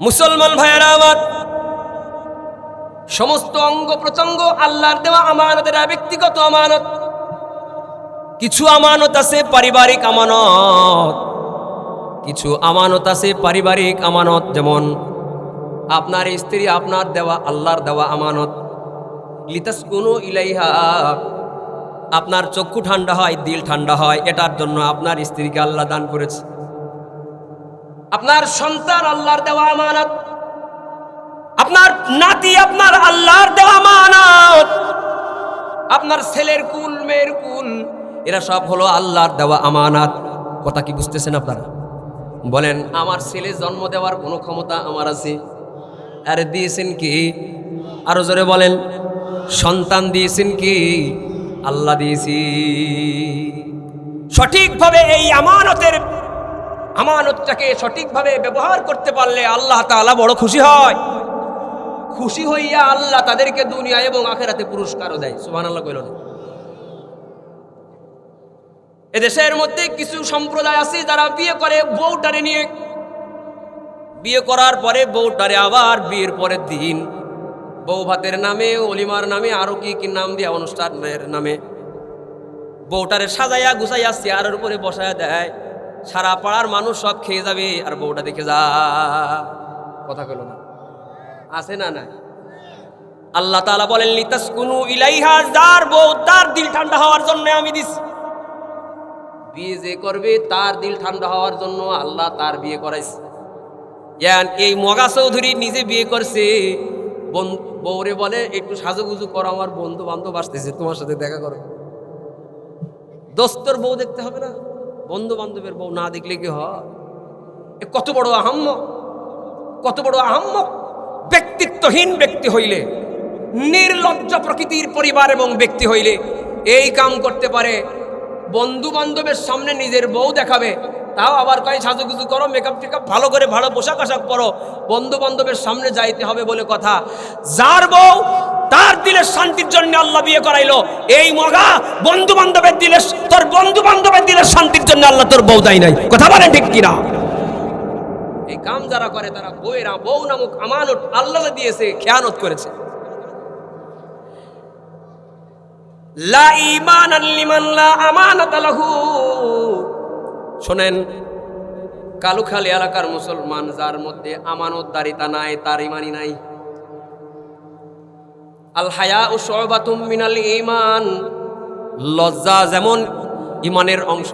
মুসলমান ভাইয়েরা আমার, সমস্ত অঙ্গ প্রত্যঙ্গ আল্লাহর দেওয়া আমানতের ব্যক্তিগত আমানত। কিছু আমানত আছে পারিবারিক আমানত। কিছু আমানত আছে পারিবারিক আমানত, যেমন আপনার স্ত্রী আপনার দেওয়া, আল্লাহর দেওয়া আমানত। লিতাস কোনো ইলাইহা, আপনার চক্ষু ঠান্ডা হয়, দিল ঠান্ডা হয়, এটার জন্য আপনার স্ত্রীকে আল্লাহ দান করেছে। আপনার সন্তান আল্লাহর দেওয়া আমানত। আপনার নাতি আপনার আল্লাহর দেওয়া আমানত। আপনার ছেলের কুল, মেয়ের কুল, এরা সব হলো আল্লাহর দেওয়া আমানাত। কথা কি বুঝতেছেন আপনারা? বলেন, আমার ছেলে জন্ম দেওয়ার কোনো ক্ষমতা আমার আছে? আরে দিয়েছেন কি? আরও জোরে বলেন, সন্তান দিয়েছেন কি? আল্লাহ দিয়েছি। সঠিকভাবে এই আমানতের আমানতটাকে সঠিকভাবে ব্যবহার করতে পারলে আল্লাহ তাআলা বড় খুশি হয়। খুশি হইয়া আল্লাহ তাদেরকে দুনিয়া এবং আখেরাতে পুরস্কারও দেয়। সুবহান আল্লাহ কইল এদেশের মধ্যে কিছু সম্প্রদায় আছে যারা বিয়ে করে বউটারে নিয়ে। বিয়ে করার পরে বউটারে আবার বিয়ের পরের দিন। বউ ভাতের নামে, অলিমার নামে, আরও কি কি নাম দিয়া অনুষ্ঠানের নামে। বউটারে সাজাইয়া গুছাইয়া চেয়ারের উপরে বসায়া দেয়। সারা পাড়ার মানুষ সব খেয়ে যাবে, আর বউটা দেখে যা। কথা কইল না। আছে না না আল্লাহ তালা বলেন, লিতাসকুনু ইলাইহা, যার বউ তার দিল ঠান্ডা হওয়ার জন্য আমি দিছি। বিয়ে যে করবে, তার দিল ঠান্ডা হওয়ার জন্য আল্লাহ তার বিয়ে করাইছে। এই মগা চৌধুরী নিজে বিয়ে করছে। বউরে বলে, একটু সাজুগুজু করো, আমার বন্ধু বান্ধব আসতেছে, তোমার সাথে দেখা করো। দোস্তর বউ দেখতে হবে না? বন্ধু বান্ধবের বউ না দেখলে কি হয়? এ কত বড় আহাম্ম, কত বড় আহাম্ম। ব্যক্তিত্বহীন ব্যক্তি হইলে, নির্লজ্জ প্রকৃতির পরিবার এবং ব্যক্তি হইলে, এই কাম করতে পারে। বন্ধু বান্ধবের সামনে নিজের বউ দেখাবে তাও আবার কয় সাজুগুজু করো মেকআপ টেকআপ ভালো করে ভালো পোশাক আশাক পরো বন্ধু বান্ধবের সামনে যাইতে হবে বলে কথা। যার বউ তার দিলের শান্তির জন্য আল্লাহ বিয়ে করাইলো। এই মগা বন্ধু বান্ধবের দিলে, তোর বন্ধু বান্ধবের দিলের শান্তির জন্য আল্লাহ তোর বউ দেয় নাই। কথা বলেন ঠিক কিনা? এই কাম যারা করে তারা বউয়েরা, বউ নামক আমানত আল্লাহ দিয়েছে, খেয়ানত করেছে। লা ঈমানান লিমান লা আমানাতা লাহু। শোনেন, কালুখালী এলাকার মুসলমান যার মধ্যে আমানত আমানতদারিতা নাই, তার ইমানই নাই। আল হায়া ও সহবাতুম মিনাল ইমান লজ্জা যেমন ইমানের অংশ